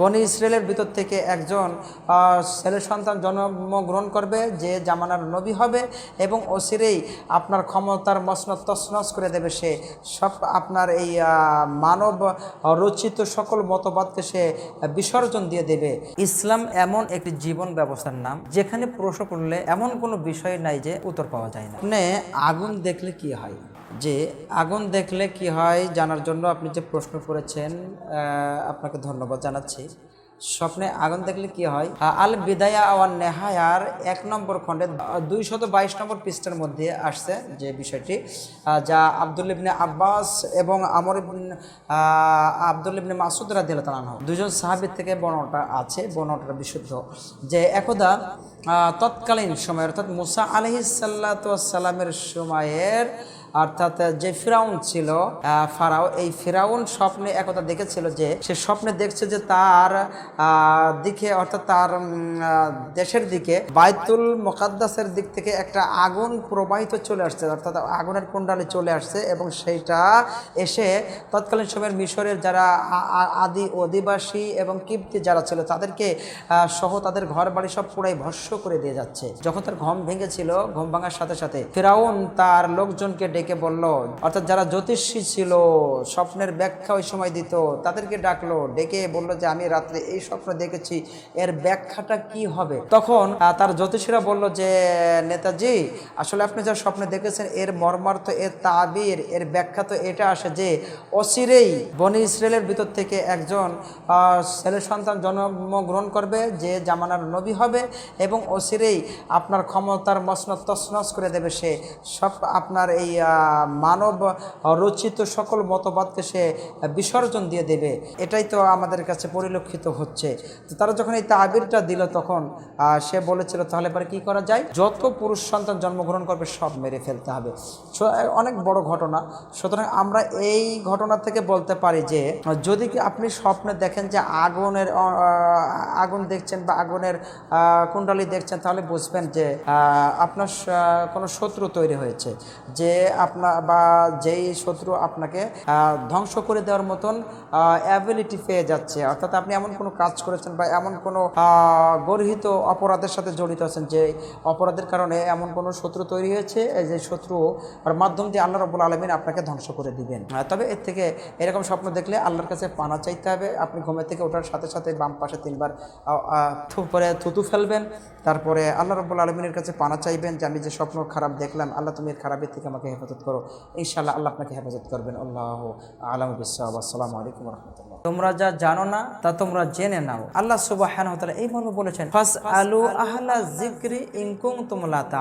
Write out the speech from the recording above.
বনি ইসরায়েলের ভিতর থেকে একজন ছেলে সন্তান জন্মগ্রহণ করবে, যে জামানার নবী হবে, এবং অচিরেই আপনার ক্ষমতার মসনদ তসনস করে দেবে সে। সব আপনার এই মানব রচিত সকল মতবাদকে সে বিসর্জন দিয়ে দেবে। ইসলাম এমন একটি জীবন ব্যবস্থার নাম, যেখানে প্রশ্ন করলে এমন কোনো বিষয় নাই যে উত্তর পাওয়া যায় না। আগুন দেখলে কি হয়? যে আগুন দেখলে কি হয় জানার জন্য আপনি যে প্রশ্ন করেছেন আপনাকে ধন্যবাদ জানাচ্ছি। স্বপ্নে আগুন দেখলে কি হয়? আল বিদায়া আওয়ান নেহায়ার এক নম্বর খণ্ডে দুইশত বাইশ নম্বর পৃষ্ঠার মধ্যে আসছে যে বিষয়টি যা আব্দুল ইবনে আব্বাস এবং আমর ইবনে আব্দুল ইবনে মাসুদ রাদিয়াল্লাহু তাআলা আনহু দুজন সাহাবীর থেকে বর্ণনাটা আছে, বর্ণনাটা বিশুদ্ধ। যে একদা তৎকালীন সময়, অর্থাৎ মুসা আলহিস সাল্লামের সময়ের, অর্থাৎ যে ফিরাউন ছিল ফারাও, এই ফিরাউন স্বপ্নে একথা দেখেছিল যে, সে স্বপ্নে দেখছে যে তার দিকে, অর্থাৎ তার দেশের দিকে বায়তুল মোকাদ্দাসের দিক থেকে একটা আগুন প্রবাহিত চলে আসছে, অর্থাৎ আগুনের কুণ্ডালে চলে আসছে এবং সেইটা এসে তৎকালীন সময়ের মিশরের যারা আদি অধিবাসী এবং কিপ্তি যারা ছিল, তাদেরকে সহ তাদের ঘর বাড়ি সব পুরাই ভস্য করে দিয়ে যাচ্ছে। যখন তার ঘম ভেঙেছিল, ঘম ভাঙার সাথে সাথে ফেরাউন তার লোকজনকে ডেকে বলল, অর্থাৎ যারা জ্যোতিষী ছিল, স্বপ্নের ব্যাখ্যা ওই সময় দিত, তাদেরকে ডাকলো, ডেকে বলল যে, আমি রাত্রে এই স্বপ্ন দেখেছি। এর ব্যাখ্যাটা কি হবে? তখন তার জ্যোতিষীরা বলল যে, নেতাজি, আসলে আপনি যা স্বপ্নে দেখেছেন, এর মর্মার্থ, এর তাবির, এর ব্যাখ্যা তো এটা আসে যে, অচিরেই বনি ইসরায়েলের ভিতর থেকে একজন ছেলে সন্তান জন্মগ্রহণ করবে, যে জামানার নবী হবে, এবং অচিরেই আপনার ক্ষমতার মসনদ তসনস করে দেবে সে। সব আপনার এই মানব রচিত সকল মতবাদকে সে বিসর্জন দিয়ে দেবে। এটাই তো আমাদের কাছে পরিলক্ষিত হচ্ছে। তো তারা যখন এই তাবিরটা দিল তখন সে বলেছিল, তাহলে পরে কি করা যায়? যত পুরুষ সন্তান জন্মগ্রহণ করবে, সব মেরে ফেলতে হবে। অনেক বড় ঘটনা। সুতরাং আমরা এই ঘটনা থেকে বলতে পারি যে, যদি আপনি স্বপ্নে দেখেন যে আগুনের আগুন দেখছেন বা আগুনের কুণ্ডলী দেখছেন, তাহলে বুঝবেন যে আপনার কোনো শত্রু তৈরি হয়েছে। যে আপনার বা যেই শত্রু আপনাকে ধ্বংস করে দেওয়ার মতন অ্যাবিলিটি পেয়ে যাচ্ছে। অর্থাৎ আপনি এমন কোনো কাজ করেছেন বা এমন কোনো গর্হিত অপরাধের সাথে জড়িত আছেন যে অপরাধের কারণে এমন কোনো শত্রু তৈরি হয়েছে? যে শত্রু মাধ্যম দিয়ে আল্লাহ রবুল আলমিন আপনাকে ধ্বংস করে দিবেন। তবে এর থেকে এরকম স্বপ্ন দেখলে আল্লাহর কাছে পানা চাইতে হবে। আপনি ঘুমের থেকে ওঠার সাথে সাথে বাম পাশে তিনবার করে থুতু ফেলবেন। তারপরে আল্লাহ রব্বুল আলমিনের কাছে পানা চাইবেন যে, আমি যে স্বপ্ন খারাপ দেখলাম, আল্লাহ তুমি এর খারাপের থেকে আমাকে হেফাজত করো। ইনশাল্লাহ আল্লাহ আপনাকে হেফাজত করবেন। আল্লাহ আলম বিশ্বাস আসসালামু আলাইকুম রহমতুল্লাহ। তোমরা যা জানো না, তা তোমরা জেনে নাও। আল্লাহ সুবাহ এই মর্মে বলেছেন ফাস আলু আহলা জিক্রি ইনকুম তুমলা তা